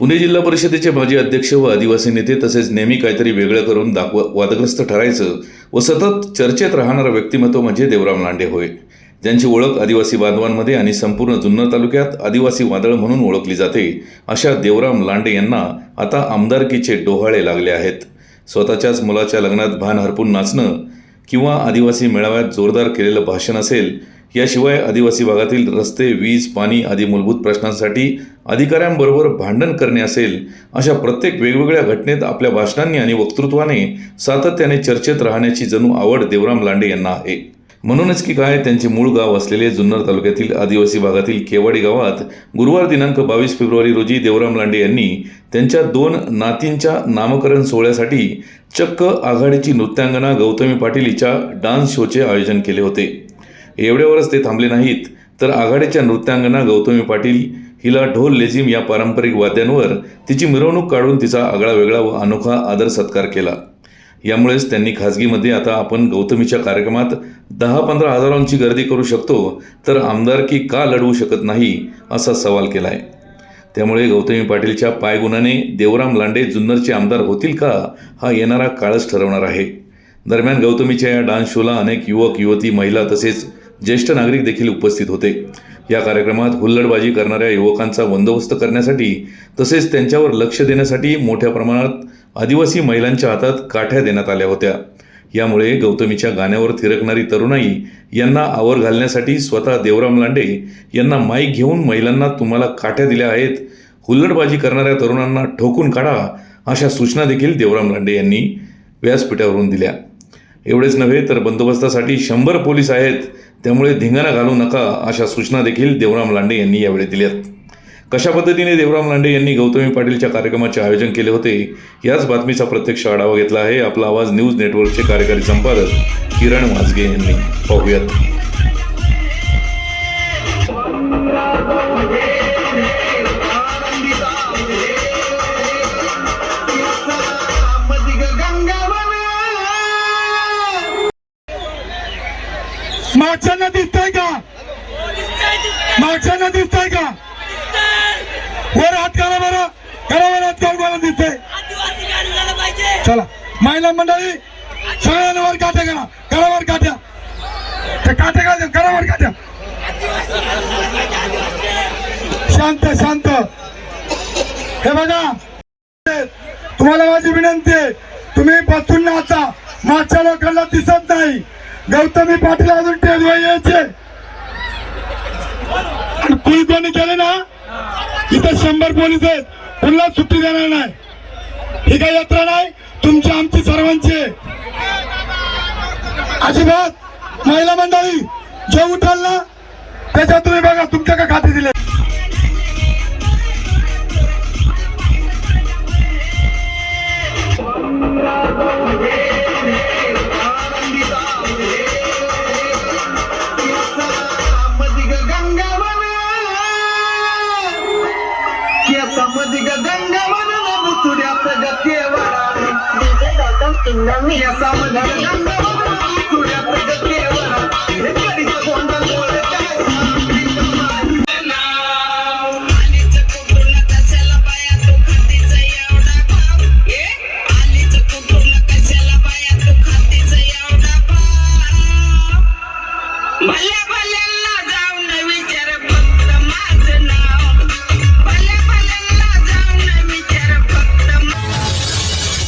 पुणे जिल्हा परिषदेचे माजी अध्यक्ष व आदिवासी नेते तसेच नेहमी काहीतरी वेगळं करून दाखव वादग्रस्त ठरायचं व सतत चर्चेत राहणारं व्यक्तिमत्व म्हणजे देवराम लांडे होय. ज्यांची ओळख आदिवासी बांधवांमध्ये आणि संपूर्ण जुन्नर तालुक्यात आदिवासी वादळ म्हणून ओळखली जाते अशा देवराम लांडे यांना आता आमदारकीचे डोहाळे लागले आहेत. स्वतःच्याच मुलाच्या लग्नात भान हरपून नाचणं किंवा आदिवासी मेळाव्यात जोरदार केलेलं भाषण असेल याशिवाय आदिवासी भागातील रस्ते वीज पाणी आदी मूलभूत प्रश्नांसाठी अधिकाऱ्यांबरोबर भांडण करणे असेल अशा प्रत्येक वेगवेगळ्या घटनेत आपल्या भाषणांनी आणि वक्तृत्वाने सातत्याने चर्चेत राहण्याची जणू आवड देवराम लांडे यांना आहे. म्हणूनच की काय त्यांचे मूळ गाव असलेले जुन्नर तालुक्यातील आदिवासी भागातील केवाडी गावात गुरुवार दिनांक बावीस फेब्रुवारी रोजी देवराम लांडे यांनी त्यांच्या दोन नातींच्या नामकरण सोहळ्यासाठी चक्क आघाडीची नृत्यांगना गौतमी पाटील हिच्या डान्स शोचे आयोजन केले होते. एवढ्यावरच ते थांबले नाहीत. तर आघाडीच्या नृत्यांगना गौतमी पाटील हिला ढोल लेझिम या पारंपरिक वाद्यांवर तिची मिरवणूक काढून तिचा आगळा वेगळा व अनोखा आदर सत्कार केला. यामुळेच त्यांनी खाजगीमध्ये आता आपण गौतमीच्या कार्यक्रमात दहा पंधरा हजारांची गर्दी करू शकतो तर आमदारकी का लढवू शकत नाही असा सवाल केला आहे त्यामुळे गौतमी पाटीलच्या पायगुणाने देवराम लांडे जुन्नरचे आमदार होतील का हा येणारा काळच ठरवणार आहे. दरम्यान गौतमीच्या या डान्स शोला अनेक युवक युवती महिला तसेच ज्येष्ठ नागरिक देखील उपस्थित होते. या कार्यक्रमात हुल्लडबाजी करणाऱ्या युवकांचा बंदोबस्त करण्यासाठी तसेच त्यांच्यावर लक्ष देण्यासाठी मोठ्या प्रमाणात आदिवासी महिलांच्या हातात काठ्या देण्यात आल्या होत्या. यामुळे गौतमीच्या गाण्यावर थिरकणारी तरुणाई यांना आवर घालण्यासाठी स्वतः देवराम लांडे यांना माईक घेऊन महिलांना तुम्हाला काठ्या दिल्या आहेत हुल्लडबाजी करणाऱ्या तरुणांना ठोकून काढा अशा सूचना देखील देवराम लांडे यांनी व्यासपीठावरून दिल्या. एवढेच नव्हे तर बंदोबस्तासाठी शंभर पोलीस आहेत. त्यामुळे धिंगाणा घालू नका अशा सूचना देखील देवराम लांडे यांनी यावेळी दिल्यात कशा पद्धतीने देवराम लांडे यांनी गौतमी पाटीलच्या कार्यक्रमाचे आयोजन केले होते याच बातमीचा प्रत्यक्ष आढावा घेतला आहे आपला आवाज न्यूज नेटवर्कचे कार्यकारी संपादक किरण वाजगे यांनी. पाहूयात. मागच्यांना दिसतंय का? मागच्यांना दिसतंय का? वर हात करा बरं. करा बरं हात करा दिसतंय? चला. महिला मंडळी सगळ्यांना वर काट्या करा करा वर काट्या. ते काट्या का करा वर काट्या. शांत शांत. हे बघा. तुम्हाला माझी विनंती आहे. तुम्ही बसून नाचा. मागच्या लोकांना दिसत नाही. गौतमी पाटील अजून टेजवर यायचे आणि कुणी कोणी केले ना इथं शंभर पोलीस आहेत. कुणाला सुट्टी देणार नाही. ही काही यात्रा नाही तुमची आमची सर्वांची आहे. अजिबात महिला मंडळी जे उठाल ना त्याच्यात तुम्ही बघा तुमच्या का खाते दिले? Nami, Nami, Nami, Nami, Nami,